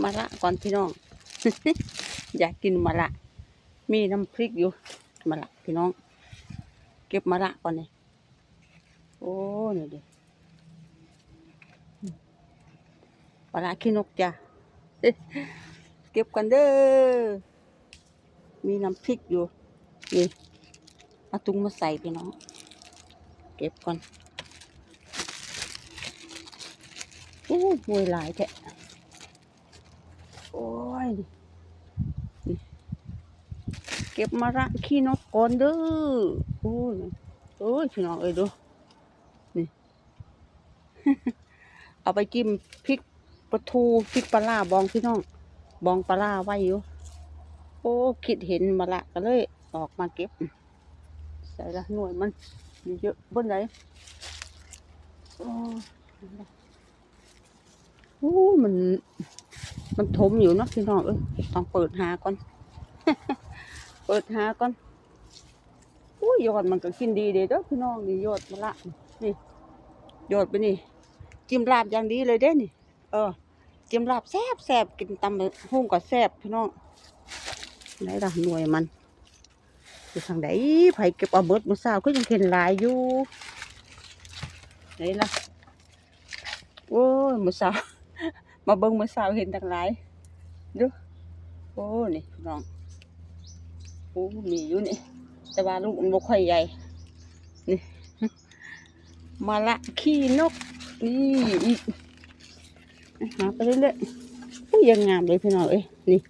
มะละก่อนพี่น้อง อยากกินมะละมีน้ำพริกอยู่มะละพี่น้อง เก็บมะละก่อนเนี่ยโอ้นี่ดิมะละขี้นกจ้ะเก็บกันเด้อ มีน้ำพริกอยู่นี่เอาตุงมาใส่พี่น้อง เก็บก่อนโอ้มวยหลายแท้ โอ้ย เก็บมาระขี้นกก่อนเด้อโอ้ยโอ้ยพี่น้องเอ้ยดู นี่ เอาไปจิ้มพริกปลาทูพริกปลาล่าบองพี่น้อง บองปลาล่าไว้อยู่ โอ้ คิดเห็นมาละก็เลย ออกมาเก็บ ใส่ละหน่วยมันมีเยอะบนไหนโอ้โอ้มัน มันถมอยู่เนาะพี่น้องเอ้ยต้องเปิดหาก่อน เปิดหาก่อนอุ้ยอดมันก็กินดีเด้อพี่น้องนี่ยอดมะละนี่ยอดไปนี่จิ้มลาบอย่างดีเลยเด้นี่ เออจิ้มลาบแซ่บแซ่บกินตำหุ่งก็แซ่บพี่น้องไหนล่ะหน่วยมันอยู่ทางไหนไผเก็บเอาเบิดมือสาวก็ยังเห็นลายอยู่ไหนล่ะโอ้ยมือสาว มาเบิ่งมือสาวเห็นต่างหลายดูโอ้นี่พี่น้องโอ้มีอยู่นี่ แต่ว่าลูกมันบ่ค่อยใหญ่นี่มาละขี้นกนี่อีกหาไปเรื่อยๆยังงามเลยพี่น้องเอ้ยนี่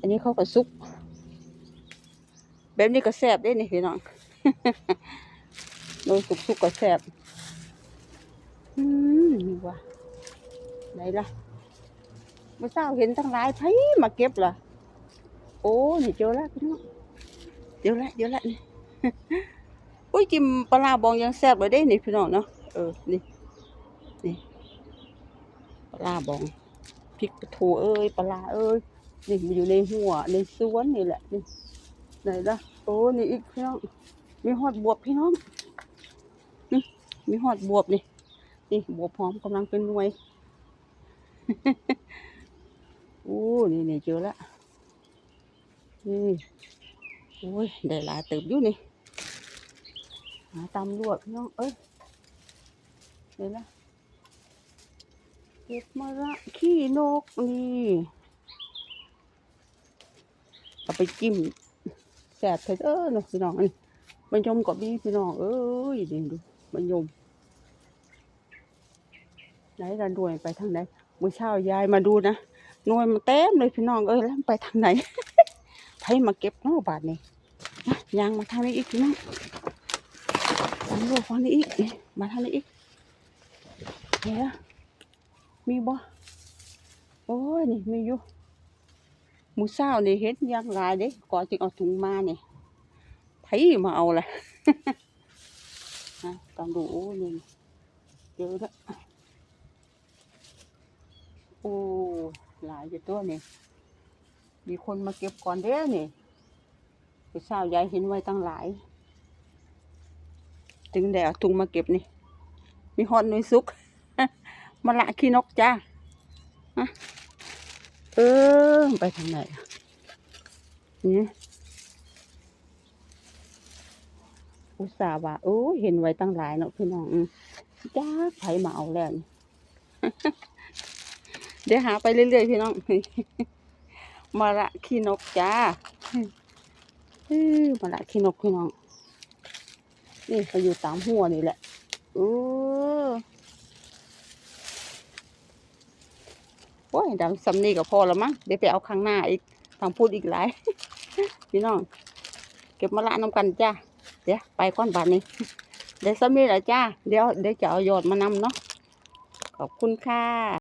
อันนี้เขาก็ซุก แบบนี้ก็แซ่บได้นี่พี่น้องโดยสุกๆก็แซ่บอืมนี่ว่า ไหนล่ะมื่อเช้าเห็นทั้งหลายไผมาเก็บล่ะโอ้นี่เจอแล้วพี่น้องเดี๋ยวละเดี๋ยวละนี่อุ้ยจิ้มปลาร้าบองยังแซ่บเลยเด้นี่พี่น้องเนาะเออนี่นี่ปลาร้าบองพริกปลาทูเอ้ยปลาร้าเอ้ยนี่มันอยู่ในหัวในสวนนี่แหละนี่ไหนล่ะโอ้นี่อีกพี่น้องมีหอดบวบพี่น้องนี่มีหอดบวบนี่นี่บวบหอมกำลังเป็นหน่วย อ้นี่นี่เจอละนี่โอ้ยได้หลายเติบอยู่นี่หาตำรวจน้องเอ้ยเดี๋ยวนะเก็บมาละขี้นกนี่เอาไปจิ้มแสบเถิดเออนพี่น้องอันมันยมกับบีพี่น้องเอ้ยดิดูมันยมไหนละหน่วยไปทางไหน มื่อเช้ายายมาดูนะนวยมันเต็มเลยพี่น้องเอ้ยแล้วไปทางไหนไผมาเก็บเนาะบาทนี่ยางมาทางนี้อีกพี่น้องทางโลกฟังนี้อีกนี่มาทางนี้อีกเฮ้ยมีบ่โอ้ยนี่มีอยู่หมูเศร้านี่เห็นยังลายเด้ก่อนจึงเอาถุงมาเนี่ยไผมาเอาละฮะต้องดูโอ้นี่เยอะด้ว ยโอ้หลายอยู่ตัวนี่มีคนมาเก็บก่อนเด้นี่หมูเศร้ายายเห็นไว้ตั้งหลาย ถึงได้เอาถุงมาเก็บนี่ มีฮอดหน่วยซุกมาละขี้นกจ้าฮะเออไปทางไหนนี่อุตส่าห์ว่าโอ้เห็นไว้ตั้งหลายเนาะพี่น้องจ้าไผมาเอาแล้วนี่ เดี๋ยวหาไปเรื่อยๆพี่น้อง มาละขี้นกจ้ามาละขี้นกพี่น้อง นี่เขาอยู่ตามหัวนี่แหละเออโอ้ยดำซ้ำนี่ก็พอแล้วมั้ง เดี๋ยวไปเอาข้างหน้าอีกทางพูดอีกหลาย พี่น้อง เก็บมาละน้ำกันจ้า เดี๋ยวไปก้อนบาทนี้ เดี๋ยวซ้ำนี่แหละจ้า เดี๋ยวเดี๋ยวจะเอายอดมานำเนาะ ขอบคุณค่ะ